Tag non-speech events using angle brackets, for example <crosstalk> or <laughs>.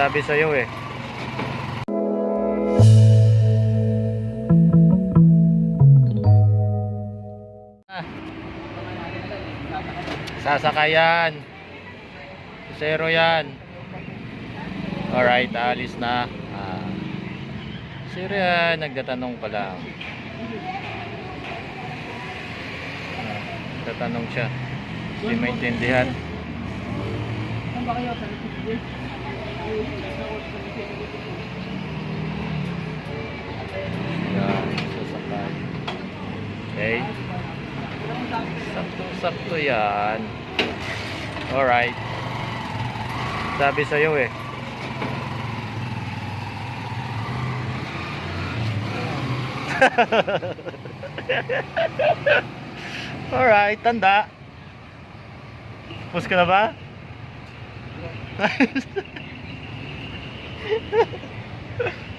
Sabi sa'yo eh. Sasakayan. Zero yan. Alright, alis na. Ah. Zero yan, nagtatanong pa lang. Nagtatanong siya. Hindi maintindihan. Saan ba kayo? Sa Okay. Sakto-sakto yan. Alright. Sabi sa'yo eh. <laughs> Alright, tanda. Pus ka na ba? <laughs>